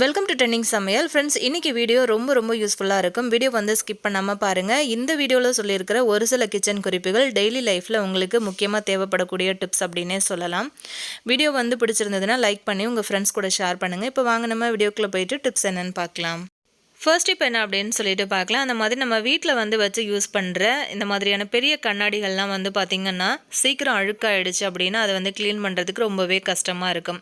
Welcome to trending சமையல் friends இன்றைக்கி video ரொம்ப ரொம்ப யூஸ்ஃபுல்லாக இருக்கும். வீடியோ வந்து ஸ்கிப் பண்ணாமல் பாருங்கள் இந்த வீடியோவில் சொல்லியிருக்கிற ஒரு சில கிச்சன் குறிப்புகள் டெய்லி லைஃப்பில் உங்களுக்கு முக்கியமாக தேவைப்படக்கூடிய டிப்ஸ் அப்படின்னே சொல்லலாம். வீடியோ வந்து பிடிச்சிருந்ததுன்னா லைக் பண்ணி உங்கள் ஃப்ரெண்ட்ஸ் கூட ஷேர் பண்ணுங்கள் இப்போ வாங்க நம்ம வீடியோக்குள்ளே போயிட்டு டிப்ஸ் என்னென்னு பார்க்கலாம். ஃபர்ஸ்ட் இப்போ என்ன அப்படின்னு சொல்லிட்டு பார்க்கலாம். அந்த மாதிரி நம்ம வீட்டில் வந்து வச்சு யூஸ் பண்ணுற இந்த மாதிரியான பெரிய கண்ணாடிகள்லாம் வந்து பார்த்திங்கன்னா சீக்கிரம் அழுக்காயிடுச்சு அப்படின்னா அதை வந்து க்ளீன் பண்ணுறதுக்கு ரொம்பவே கஷ்டமாக இருக்கும்.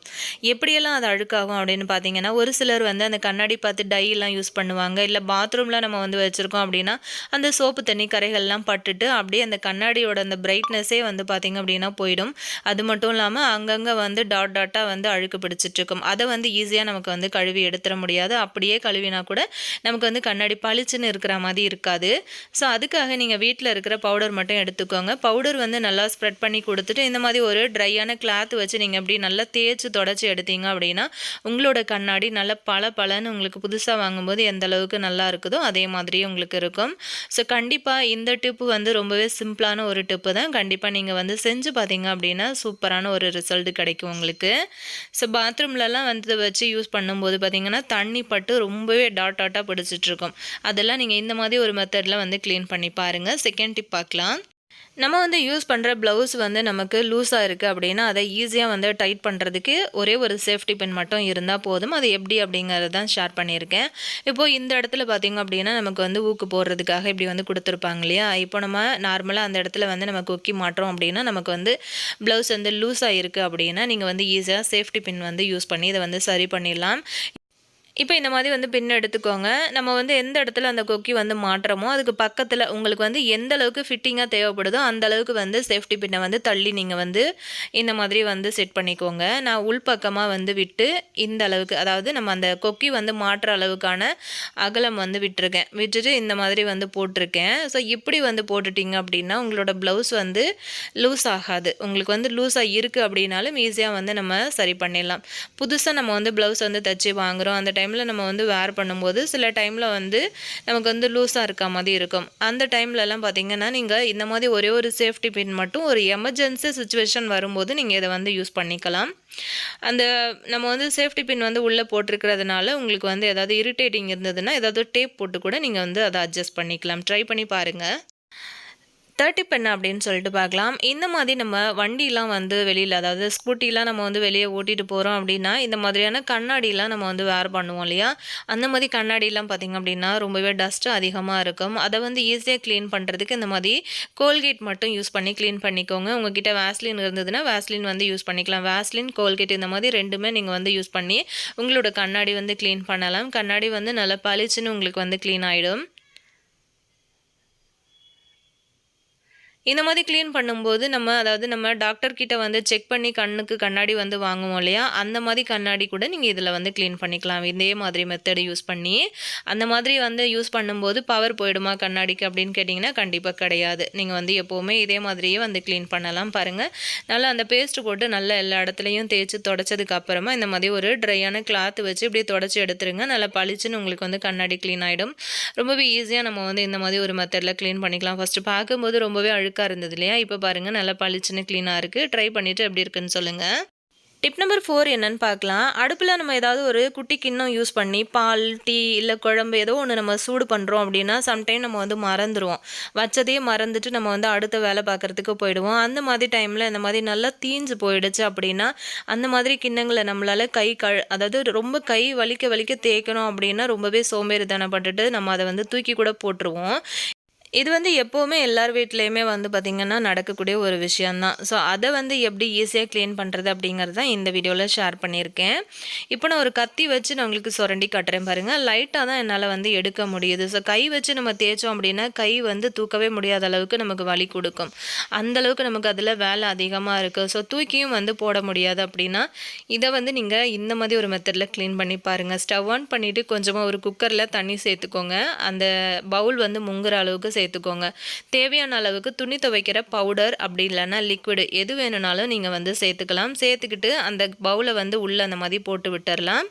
எப்படியெல்லாம் அது அழுக்காகும் அப்படின்னு பார்த்தீங்கன்னா ஒரு சிலர் வந்து அந்த கண்ணாடி பார்த்து டையெல்லாம் யூஸ் பண்ணுவாங்க. இல்லை பாத்ரூமில் நம்ம வந்து வச்சுருக்கோம் அப்படின்னா அந்த சோப்பு தண்ணி கரைகள்லாம் பட்டுட்டு அப்படியே அந்த கண்ணாடியோட அந்த பிரைட்னஸே வந்து பார்த்திங்க அப்படின்னா போயிடும். அது மட்டும் இல்லாமல் அங்கங்கே வந்து டாட் டாட்டாக வந்து அழுக்கு பிடிச்சிட்ருக்கும் அதை வந்து ஈஸியாக நமக்கு வந்து கழுவி எடுத்துட முடியாது. அப்படியே கழுவினா கூட நமக்கு வந்து கண்ணாடி பளிச்சுன்னு இருக்கிற மாதிரி இருக்காது. ஸோ அதுக்காக நீங்கள் வீட்டில் இருக்கிற பவுடர் மட்டும் எடுத்துக்கோங்க. பவுடர் வந்து நல்லா ஸ்ப்ரெட் பண்ணி கொடுத்துட்டு இந்த மாதிரி ஒரு ட்ரையான கிளாத் வச்சு நீங்கள் அப்படி நல்லா தேய்ச்சி தொடச்சி எடுத்தீங்க அப்படின்னா உங்களோட கண்ணாடி நல்லா பல பலன்னு உங்களுக்கு புதுசாக வாங்கும்போது எந்த அளவுக்கு நல்லா இருக்குதோ அதே மாதிரியே உங்களுக்கு இருக்கும். ஸோ கண்டிப்பாக இந்த டிப்பு வந்து ரொம்பவே சிம்பிளான ஒரு டிப்பு தான். கண்டிப்பாக நீங்கள் வந்து செஞ்சு பார்த்தீங்க அப்படின்னா சூப்பரான ஒரு ரிசல்ட் கிடைக்கும் உங்களுக்கு. ஸோ பாத்ரூம்லலாம் வந்து வச்சு யூஸ் பண்ணும்போது பார்த்தீங்கன்னா தண்ணி பட்டு ரொம்பவே டாட் டாட்டாக பிடிச்சிட்ருக்கும். அதெல்லாம் நீங்கள் இந்த மாதிரி ஒரு மெத்தடில் வந்து க்ளீன் பண்ணி பாருங்கள் செகண்ட் டிப் பார்க்கலாம் நம்ம வந்து யூஸ் பண்ணுற ப்ளவுஸ் வந்து நமக்கு லூஸாக இருக்குது அப்படின்னா அதை ஈஸியாக வந்து டைட் பண்ணுறதுக்கு ஒரே ஒரு சேஃப்டி பின் மட்டும் இருந்தால் போதும். அது எப்படி அப்படிங்கிறது தான் ஷேர் பண்ணியிருக்கேன். இப்போது இந்த இடத்துல பார்த்திங்க அப்படின்னா நமக்கு வந்து ஊக்கு போடுறதுக்காக இப்படி வந்து கொடுத்துருப்பாங்க இல்லையா? இப்போ நம்ம நார்மலாக அந்த இடத்துல வந்து நம்ம குக்கி மாட்டோம் அப்படின்னா நமக்கு வந்து ப்ளவுஸ் வந்து லூஸாக இருக்குது அப்படின்னா நீங்கள் வந்து ஈஸியாக சேஃப்டி பின் வந்து யூஸ் பண்ணி இதை வந்து சரி பண்ணிடலாம். இப்போ இந்த மாதிரி வந்து பின் எடுத்துக்கோங்க. நம்ம வந்து எந்த இடத்துல அந்த கொக்கி வந்து மாட்டுறோமோ அதுக்கு பக்கத்தில் உங்களுக்கு வந்து எந்த அளவுக்கு ஃபிட்டிங்காக தேவைப்படுதோ அந்த அளவுக்கு வந்து சேஃப்டி பின்னை வந்து தள்ளி நீங்கள் வந்து இந்த மாதிரி வந்து செட் பண்ணிக்கோங்க. நான் உள்பக்கமாக வந்து விட்டு இந்த அளவுக்கு அதாவது நம்ம அந்த கொக்கி வந்து மாட்டுற அளவுக்கான அகலம் வந்து விட்டுருக்கேன். விட்டுட்டு இந்த மாதிரி வந்து போட்டிருக்கேன். ஸோ இப்படி வந்து போட்டுட்டிங்க அப்படின்னா உங்களோட ப்ளவுஸ் வந்து லூஸ் ஆகாது. உங்களுக்கு வந்து லூஸாக இருக்குது அப்படின்னாலும் ஈஸியாக வந்து நம்ம சரி பண்ணிடலாம். புதுசாக நம்ம வந்து ப்ளவுஸ் வந்து தச்சு வாங்குகிறோம் அந்த டைம் டைமில் நம்ம வந்து வேர் பண்ணும்போது சில டைமில் வந்து நமக்கு வந்து லூஸாக இருக்க மாதிரி இருக்கும். அந்த டைம்லலாம் பார்த்திங்கன்னா நீங்கள் இந்த மாதிரி ஒரே ஒரு சேஃப்டி பின் மட்டும் ஒரு எமர்ஜென்சி சுச்சுவேஷன் வரும்போது நீங்கள் இதை வந்து யூஸ் பண்ணிக்கலாம். அந்த நம்ம வந்து சேஃப்டி பின் வந்து உள்ளே போட்டிருக்கிறதுனால உங்களுக்கு வந்து ஏதாவது இரிட்டேட்டிங் இருந்ததுன்னா ஏதாவது டேப் போட்டு கூட நீங்கள் வந்து அதை அட்ஜஸ்ட் பண்ணிக்கலாம். ட்ரை பண்ணி பாருங்கள் தேர்ட்டி பென் அப்படின்னு சொல்லிட்டு பார்க்கலாம். இந்த மாதிரி நம்ம வண்டிலாம் வந்து வெளியில் அதாவது ஸ்கூட்டிலாம் நம்ம வந்து வெளியே ஓட்டிகிட்டு போகிறோம் அப்படின்னா இந்த மாதிரியான கண்ணாடிலாம் நம்ம வந்து வேர் பண்ணுவோம் இல்லையா? அந்த மாதிரி கண்ணாடிலாம் பார்த்திங்க அப்படின்னா ரொம்பவே டஸ்ட்டு அதிகமாக இருக்கும். அதை வந்து ஈஸியாக க்ளீன் பண்ணுறதுக்கு இந்த மாதிரி கோல்கேட் மட்டும் யூஸ் பண்ணி க்ளீன் பண்ணிக்கோங்க. உங்ககிட்ட வேஸ்லின் இருந்ததுன்னா வேஸ்லின் வந்து யூஸ் பண்ணிக்கலாம். வேஸ்லின் கோல்கேட் இந்த மாதிரி ரெண்டுமே நீங்கள் வந்து யூஸ் பண்ணி உங்களோட கண்ணாடி வந்து க்ளீன் பண்ணலாம். கண்ணாடி வந்து நல்லா பளிச்சுன்னு உங்களுக்கு வந்து க்ளீன் ஆகிடும் இந்த மாதிரி க்ளீன் பண்ணும்போது நம்ம அதாவது நம்ம டாக்டர்கிட்ட வந்து செக் பண்ணி கண்ணுக்கு கண்ணாடி வந்து வாங்குவோம் இல்லையா? அந்த மாதிரி கண்ணாடி கூட நீங்கள் இதில் வந்து க்ளீன் பண்ணிக்கலாம். இதே மாதிரி மெத்தடு யூஸ் பண்ணி அந்த மாதிரி வந்து யூஸ் பண்ணும்போது பவர் போயிடுமா கண்ணாடிக்கு அப்படின்னு கேட்டிங்கன்னா கண்டிப்பாக கிடையாது. நீங்கள் வந்து எப்போவுமே இதே மாதிரியே வந்து க்ளீன் பண்ணலாம் பாருங்கள் நல்லா அந்த பேஸ்ட் போட்டு நல்லா எல்லா இடத்துலையும் தேய்ச்சி தொடச்சதுக்கு அப்புறமா இந்த மாதிரி ஒரு ட்ரையான கிளாத் வச்சு இப்படியே தொடச்சி எடுத்துருங்க. நல்லா பளிச்சுன்னு உங்களுக்கு வந்து கண்ணாடி க்ளீன் ஆகிடும் ரொம்பவே ஈஸியாக நம்ம வந்து இந்த மாதிரி ஒரு மெத்தடில் க்ளீன் பண்ணிக்கலாம். ஃபஸ்ட்டு பார்க்கும்போது ரொம்பவே அழுக்கு அழுக்காக இருந்தது இல்லையா? இப்போ பாருங்கள் நல்லா பளிச்சுன்னு க்ளீனாக இருக்குது ட்ரை பண்ணிவிட்டு எப்படி இருக்குன்னு சொல்லுங்கள் டிப் நம்பர் ஃபோர் என்னன்னு பார்க்கலாம். அடுப்பில் நம்ம ஏதாவது ஒரு குட்டி கிண்ணம் யூஸ் பண்ணி பால் டீ இல்லை குழம்பு ஏதோ ஒன்று நம்ம சூடு பண்ணுறோம் அப்படின்னா சம்டைம் நம்ம வந்து மறந்துடுவோம் வச்சதையே மறந்துட்டு நம்ம வந்து அடுத்த வேலை பார்க்குறதுக்கு போயிடுவோம். அந்த மாதிரி டைமில் இந்த மாதிரி நல்லா தீஞ்சு போயிடுச்சு அப்படின்னா அந்த மாதிரி கிண்ணங்களை நம்மளால் கை க அதாவது ரொம்ப கை வலிக்க வலிக்க தேய்க்கணும் அப்படின்னா ரொம்பவே சோம்பேறித்தனப்பட்டுட்டு நம்ம அதை வந்து தூக்கி கூட போட்டுருவோம். இது வந்து எப்போவுமே எல்லார் வீட்லேயுமே வந்து பார்த்திங்கன்னா நடக்கக்கூடிய ஒரு விஷயந்தான் ஸோ அதை வந்து எப்படி ஈஸியாக க்ளீன் பண்ணுறது அப்படிங்கிறது தான் இந்த வீடியோவில் ஷேர் பண்ணியிருக்கேன். இப்போ நான் ஒரு கத்தி வச்சு நான் உங்களுக்கு சுரண்டி காட்டுறேன் பாருங்கள் லைட்டாக தான் என்னால் வந்து எடுக்க முடியுது. ஸோ கை வச்சு நம்ம தேய்ச்சோம் அப்படின்னா கை வந்து தூக்கவே முடியாத அளவுக்கு நமக்கு வலி கொடுக்கும். அந்தளவுக்கு நமக்கு அதில் வேலை அதிகமாக இருக்குது ஸோ தூக்கியும் வந்து போட முடியாது அப்படின்னா இதை வந்து நீங்கள் இந்த மாதிரி ஒரு மெத்தடில் க்ளீன் பண்ணி பாருங்கள் ஸ்டவ் ஆன் பண்ணிவிட்டு கொஞ்சமாக ஒரு குக்கரில் தண்ணி சேர்த்துக்கோங்க. அந்த பவுல் வந்து முங்குற அளவுக்கு சேர்த்துக்கோங்க. தேவையான அளவுக்கு துணி துவைக்கிற பவுடர் அப்படி இல்லைன்னா லிக்விடு எது வேணும்னாலும் நீங்கள் வந்து சேர்த்துக்கலாம். சேர்த்துக்கிட்டு அந்த பவுலை வந்து உள்ளே அந்த மாதிரி போட்டு விட்டுடலாம்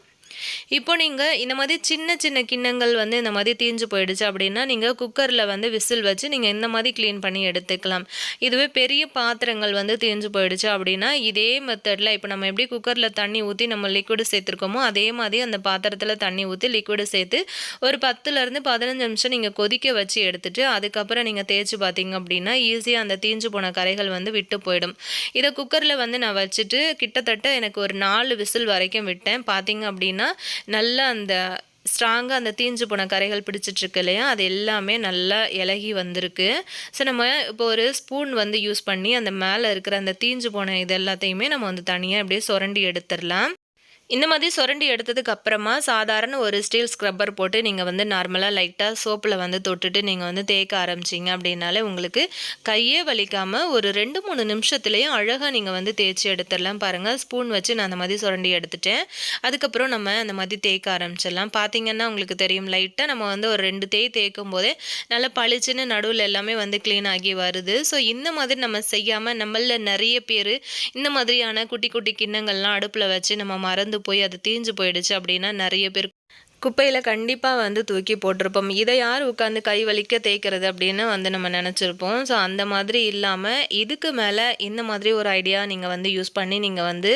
இப்போ நீங்கள் இந்த மாதிரி சின்ன சின்ன கிண்ணங்கள் வந்து இந்த மாதிரி தீஞ்சு போயிடுச்சு அப்படின்னா நீங்கள் குக்கரில் வந்து விசில் வச்சு நீங்கள் இந்த மாதிரி க்ளீன் பண்ணி எடுத்துக்கலாம். இதுவே பெரிய பாத்திரங்கள் வந்து தீஞ்சு போயிடுச்சு அப்படின்னா இதே மெத்தடில் இப்போ நம்ம எப்படி குக்கரில் தண்ணி ஊற்றி நம்ம லிக்விடு சேர்த்துருக்கோமோ அதே மாதிரி அந்த பாத்திரத்தில் தண்ணி ஊற்றி லிக்விடு சேர்த்து ஒரு பத்துலேருந்து பதினஞ்சு நிமிஷம் நீங்கள் கொதிக்க வச்சு எடுத்துட்டு அதுக்கப்புறம் நீங்கள் தேய்ச்சி பார்த்தீங்க அப்படின்னா ஈஸியாக அந்த தீஞ்சு போன கரைகள் வந்து விட்டு போயிடும். இதை குக்கரில் வந்து நான் வச்சுட்டு கிட்டத்தட்ட எனக்கு ஒரு நாலு விசில் வரைக்கும் விட்டேன். பார்த்தீங்க அப்படின்னா நல்லா அந்த ஸ்ட்ராங்காக அந்த தீஞ்சு போன கரைகள் பிடிச்சிட்ருக்கு இல்லையா? அது எல்லாமே நல்லா இலகி வந்திருக்கு. ஸோ நம்ம இப்போ ஒரு ஸ்பூன் வந்து யூஸ் பண்ணி அந்த மேலே இருக்கிற அந்த தீஞ்சு போன இது எல்லாத்தையுமே நம்ம வந்து தனியாக அப்படியே சுரண்டி எடுத்துடலாம். இந்த மாதிரி சுரண்டி எடுத்ததுக்கு அப்புறமா சாதாரண ஒரு ஸ்டீல் ஸ்க்ரப்பர் போட்டு நீங்கள் வந்து நார்மலாக லைட்டாக சோப்பில் வந்து தொட்டுட்டு நீங்கள் வந்து தேய்க்க ஆரம்பிச்சிங்க அப்படின்னாலே உங்களுக்கு கையே வலிக்காமல் ஒரு ரெண்டு மூணு நிமிஷத்துலேயும் அழகாக நீங்கள் வந்து தேய்ச்சி எடுத்துடலாம். பாருங்கள் ஸ்பூன் வச்சு நான் அந்த மாதிரி சுரண்டி எடுத்துட்டேன். அதுக்கப்புறம் நம்ம அந்த மாதிரி தேய்க்க ஆரம்பிச்சிடலாம். பார்த்தீங்கன்னா உங்களுக்கு தெரியும் லைட்டாக நம்ம வந்து ஒரு ரெண்டு தேய் தேய்க்கும் போதே நல்லா பளிச்சுன்னு நடுவில் எல்லாமே வந்து க்ளீன் ஆகி வருது. ஸோ இந்த மாதிரி நம்ம செய்யாமல் நம்மளில் நிறைய பேர் இந்த மாதிரியான குட்டி குட்டி கிண்ணங்கள்லாம் அடுப்பில் வச்சு நம்ம மறந்து போய் அது தீஞ்சு போயிடுச்சு அப்படின்னா நிறைய பேர் குப்பையில் கண்டிப்பாக வந்து தூக்கி போட்டிருப்போம். இதை யார் உட்காந்து கை வலிக்க தேய்க்கிறது அப்படின்னு வந்து நம்ம நினச்சிருப்போம். ஸோ அந்த மாதிரி இல்லாமல் இதுக்கு மேலே இந்த மாதிரி ஒரு ஐடியா நீங்கள் வந்து யூஸ் பண்ணி நீங்கள் வந்து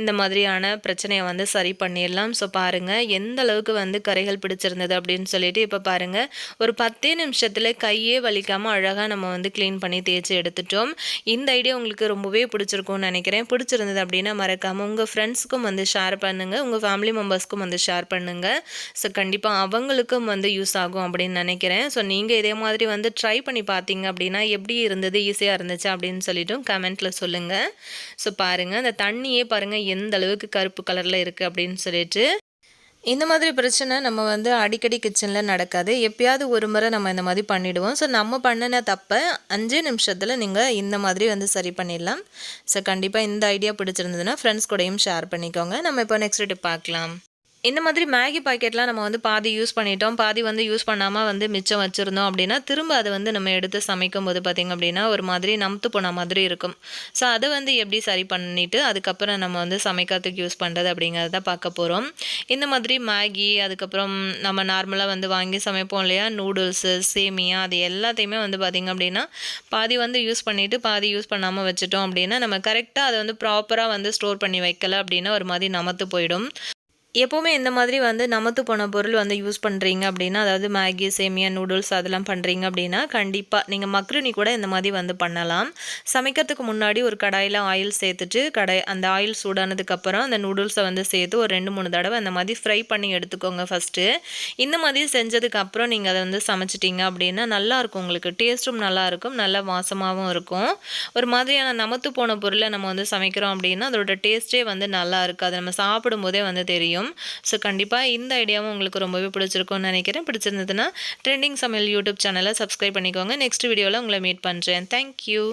இந்த மாதிரியான பிரச்சனையை வந்து சரி பண்ணிடலாம். ஸோ பாருங்கள் எந்த அளவுக்கு வந்து கரைகள் பிடிச்சிருந்தது அப்படின்னு சொல்லிட்டு இப்போ பாருங்கள் ஒரு பத்தே நிமிஷத்தில் கையே வலிக்காமல் அழகாக நம்ம வந்து க்ளீன் பண்ணி தேய்ச்சி எடுத்துட்டோம். இந்த ஐடியா உங்களுக்கு ரொம்பவே பிடிச்சிருக்கும்னு நினைக்கிறேன். பிடிச்சிருந்தது அப்படின்னா மறக்காமல் உங்கள் ஃப்ரெண்ட்ஸுக்கும் வந்து ஷேர் பண்ணுங்கள் உங்கள் ஃபேமிலி மெம்பர்ஸ்க்கும் வந்து ஷேர் பண்ணுங்கள் ஸோ கண்டிப்பாக அவங்களுக்கும் வந்து யூஸ் ஆகும் அப்படின்னு நினைக்கிறேன். ஸோ நீங்கள் இதே மாதிரி வந்து ட்ரை பண்ணி பார்த்தீங்க அப்படின்னா எப்படி இருந்தது ஈஸியாக இருந்துச்சு அப்படின்னு சொல்லிட்டும் கமெண்ட்டில் சொல்லுங்கள் ஸோ பாருங்கள் அந்த தண்ணியே பாருங்கள் எந்த அளவுக்கு கருப்பு கலரில் இருக்குது அப்படின்னு சொல்லிட்டு. இந்த மாதிரி பிரச்சனை நம்ம வந்து அடிக்கடி கிச்சனில் நடக்காது. எப்பயாவது ஒரு முறை நம்ம இந்த மாதிரி பண்ணிவிடுவோம் ஸோ நம்ம பண்ணின தப்பை அஞ்சே நிமிஷத்தில் நீங்கள் இந்த மாதிரி வந்து சரி பண்ணிடலாம். ஸோ கண்டிப்பாக இந்த ஐடியா பிடிச்சிருந்ததுன்னா ஃப்ரெண்ட்ஸ் கூடயும் ஷேர் பண்ணிக்கோங்க. நம்ம இப்போ நெக்ஸ்ட் டிப் பார்க்கலாம். இந்த மாதிரி மேகி பாக்கெட்லாம் நம்ம வந்து பாதி யூஸ் பண்ணிட்டோம். பாதி வந்து யூஸ் பண்ணாமல் வந்து மிச்சம் வச்சுருந்தோம் அப்படின்னா திரும்ப அதை வந்து நம்ம எடுத்து சமைக்கும் போது பார்த்திங்க அப்படின்னா ஒரு மாதிரி நமத்து போன மாதிரி இருக்கும். ஸோ அதை வந்து எப்படி சரி பண்ணிவிட்டு அதுக்கப்புறம் நம்ம வந்து சமைக்கிறதுக்கு யூஸ் பண்ணுறது அப்படிங்கிறத பார்க்க போகிறோம் இந்த மாதிரி மேகி அதுக்கப்புறம் நம்ம நார்மலாக வந்து வாங்கி சமைப்போம் இல்லையா? நூடுல்ஸு சேமியா அது எல்லாத்தையுமே வந்து பார்த்திங்க அப்படின்னா பாதி வந்து யூஸ் பண்ணிவிட்டு பாதி யூஸ் பண்ணாமல் வச்சுட்டோம் அப்படின்னா நம்ம கரெக்டாக அதை வந்து ப்ராப்பராக வந்து ஸ்டோர் பண்ணி வைக்கல அப்படின்னா ஒரு மாதிரி நமத்து போயிடும். எப்போவுமே இந்த மாதிரி வந்து நமத்து போன பொருள் வந்து யூஸ் பண்ணுறீங்க அப்படின்னா அதாவது மேகி சேமியா நூடுல்ஸ் அதெல்லாம் பண்ணுறீங்க அப்படின்னா கண்டிப்பாக நீங்கள் மக்ருனி கூட இந்த மாதிரி வந்து பண்ணலாம். சமைக்கிறதுக்கு முன்னாடி ஒரு கடாயில் ஆயில் சேர்த்துட்டு கடை அந்த ஆயில் சூடானதுக்கப்புறம் அந்த நூடுல்ஸை வந்து சேர்த்து ஒரு ரெண்டு மூணு தடவை அந்த மாதிரி ஃப்ரை பண்ணி எடுத்துக்கோங்க ஃபஸ்ட்டு இந்த மாதிரி செஞ்சதுக்கப்புறம் நீங்கள் அதை வந்து சமைச்சிட்டிங்க அப்படின்னா நல்லாயிருக்கும் உங்களுக்கு. டேஸ்ட்டும் நல்லாயிருக்கும் நல்லா வாசமாகவும் இருக்கும். ஒரு மாதிரியான நமத்து போன பொருளை நம்ம வந்து சமைக்கிறோம் அப்படின்னா அதோட டேஸ்ட்டே வந்து நல்லா இருக்குது. நம்ம சாப்பிடும்போதே வந்து தெரியும். இருக்கும். ஸோ கண்டிப்பாக இந்த ஐடியாவும் உங்களுக்கு ரொம்பவே பிடிச்சிருக்கும்னு நினைக்கிறேன். பிடிச்சிருந்ததுன்னா ட்ரெண்டிங் சமையல் யூடியூப் சேனலை சப்ஸ்கிரைப் பண்ணிக்கோங்க. நெக்ஸ்ட் வீடியோவில் உங்களை மீட் பண்ணுறேன் தேங்க்யூ